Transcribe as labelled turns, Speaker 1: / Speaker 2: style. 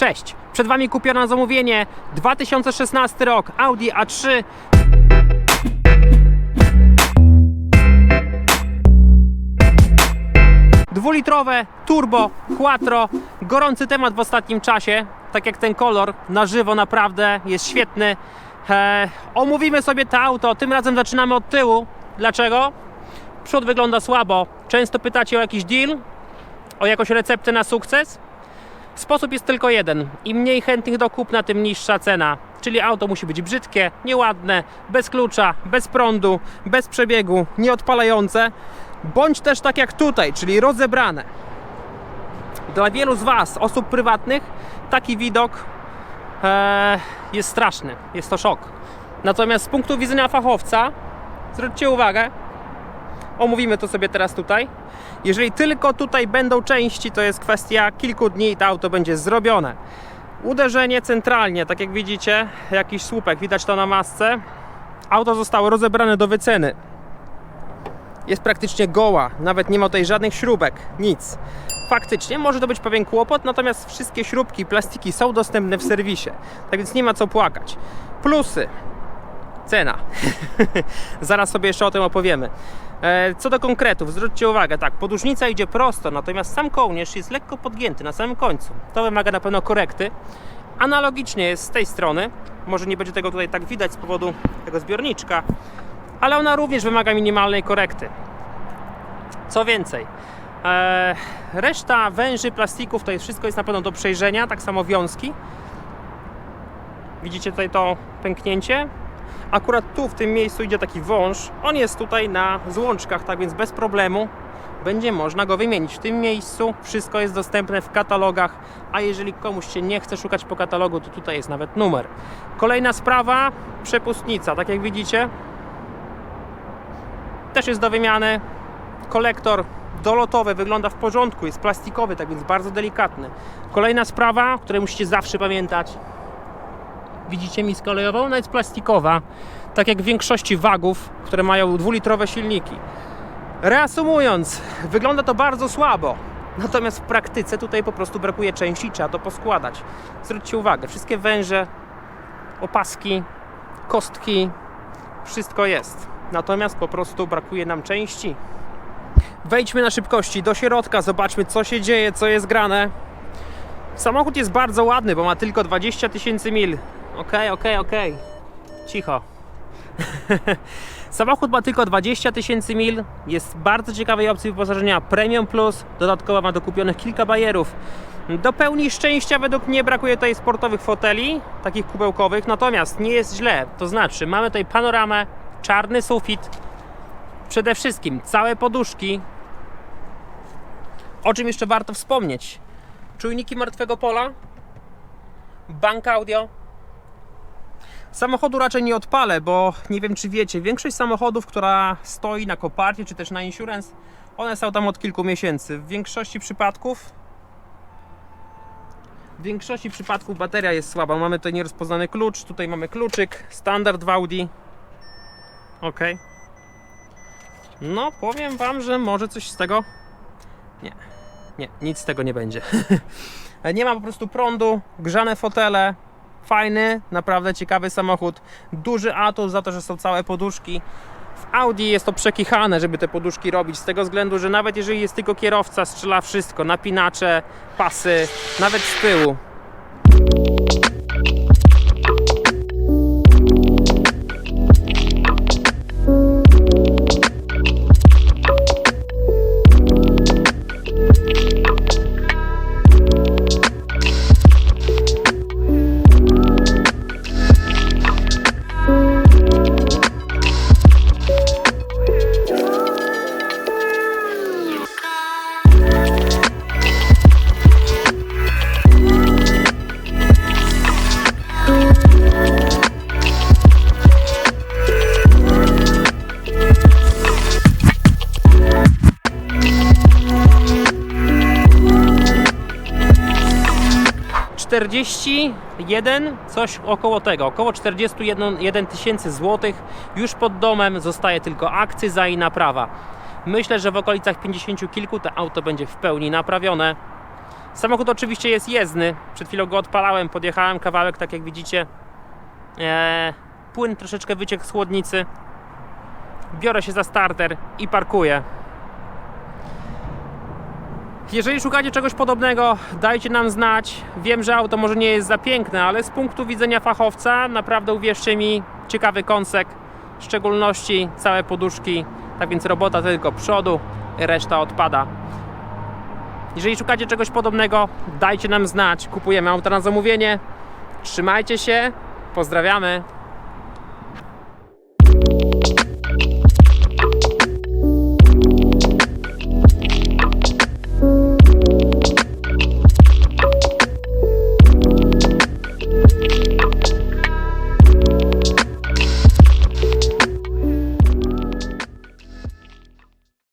Speaker 1: Cześć, przed Wami kupione zamówienie 2016 rok Audi A3 Dwulitrowe, turbo, quattro, gorący temat w ostatnim czasie, tak jak ten kolor, na żywo naprawdę jest świetny. E, omówimy sobie to auto, tym razem zaczynamy od tyłu. Dlaczego? Przód wygląda słabo. Często pytacie o jakiś deal, o jakąś receptę na sukces. Sposób jest tylko jeden. Im mniej chętnych do kupna, tym niższa cena. Czyli auto musi być brzydkie, nieładne, bez klucza, bez prądu, bez przebiegu, nieodpalające, bądź też tak jak tutaj, czyli rozebrane. Dla wielu z Was, osób prywatnych, taki widok e, jest straszny, jest to szok. Natomiast z punktu widzenia fachowca, zwróćcie uwagę, omówimy to sobie teraz tutaj. Jeżeli tylko tutaj będą części, to jest kwestia kilku dni i to auto będzie zrobione. Uderzenie centralnie, tak jak widzicie, jakiś słupek, widać to na masce. Auto zostało rozebrane do wyceny. Jest praktycznie goła, nawet nie ma tutaj żadnych śrubek, nic. Faktycznie może to być pewien kłopot, natomiast wszystkie śrubki, plastiki są dostępne w serwisie, tak więc nie ma co płakać. Plusy. Cena. Zaraz sobie jeszcze o tym opowiemy. E, Co do konkretów, zwróćcie uwagę, tak, podłużnica idzie prosto, natomiast sam kołnierz jest lekko podgięty na samym końcu. To wymaga na pewno korekty. Analogicznie jest z tej strony. Może nie będzie tego tutaj tak widać z powodu tego zbiorniczka, ale ona również wymaga minimalnej korekty. Co więcej, e, reszta węży, plastików, to jest wszystko jest na pewno do przejrzenia, tak samo wiązki. Widzicie tutaj to pęknięcie? Akurat tu w tym miejscu idzie taki wąż. On jest tutaj na złączkach, tak więc bez problemu będzie można go wymienić. W tym miejscu wszystko jest dostępne w katalogach, a jeżeli komuś się nie chce szukać po katalogu, to tutaj jest nawet numer. Kolejna sprawa, przepustnica. Tak jak widzicie, też jest do wymiany. Kolektor dolotowy wygląda w porządku, jest plastikowy, tak więc bardzo delikatny. Kolejna sprawa, o której musicie zawsze pamiętać, widzicie miskę kolejową, ona jest plastikowa, tak jak w większości wagów, które mają dwulitrowe silniki. Reasumując, wygląda to bardzo słabo. Natomiast w praktyce tutaj po prostu brakuje części, trzeba to poskładać. Zwróćcie uwagę, wszystkie węże, opaski, kostki, wszystko jest. Natomiast po prostu brakuje nam części. Wejdźmy na szybkości do środka, zobaczmy co się dzieje, co jest grane. Samochód jest bardzo ładny, bo ma tylko 20 tysięcy mil. Okej, okej, okej. Cicho. Samochód ma tylko 20 tysięcy mil. Jest bardzo ciekawej opcji wyposażenia Premium Plus. Dodatkowo ma dokupionych kilka bajerów. Do pełni szczęścia według mnie brakuje tutaj sportowych foteli, takich kubełkowych, natomiast nie jest źle. To znaczy, mamy tutaj panoramę, czarny sufit, przede wszystkim całe poduszki. O czym jeszcze warto wspomnieć? Czujniki martwego pola, bank audio. Samochodu raczej nie odpalę, bo nie wiem czy wiecie, większość samochodów, która stoi na koparcie czy też na insurance, one są tam od kilku miesięcy. W większości przypadków w większości przypadków bateria jest słaba. Mamy tutaj nierozpoznany klucz, tutaj mamy kluczyk, standard w Audi. Ok. No, powiem Wam, że może coś z tego. Nie, nie, nic z tego nie będzie. nie ma po prostu prądu, grzane fotele. Fajny, naprawdę ciekawy samochód. Duży atut za to, że są całe poduszki. W Audi jest to przekichane, żeby te poduszki robić, z tego względu, że nawet jeżeli jest tylko kierowca, strzela wszystko, napinacze, pasy, nawet z tyłu. Czterdzieści jeden, coś około tego, około 41 tysięcy złotych. Już pod domem zostaje tylko akcyza i naprawa. Myślę, że w okolicach 50 kilku to auto będzie w pełni naprawione. Samochód oczywiście jest jezdny. Przed chwilą go odpalałem, podjechałem kawałek, tak jak widzicie. Eee, płyn troszeczkę wyciekł z chłodnicy. Biorę się za starter i parkuję. Jeżeli szukacie czegoś podobnego, dajcie nam znać. Wiem, że auto może nie jest za piękne, ale z punktu widzenia fachowca, naprawdę uwierzcie mi, ciekawy kąsek, w szczególności całe poduszki, tak więc robota tylko przodu, reszta odpada. Jeżeli szukacie czegoś podobnego, dajcie nam znać. Kupujemy auto na zamówienie. Trzymajcie się, pozdrawiamy.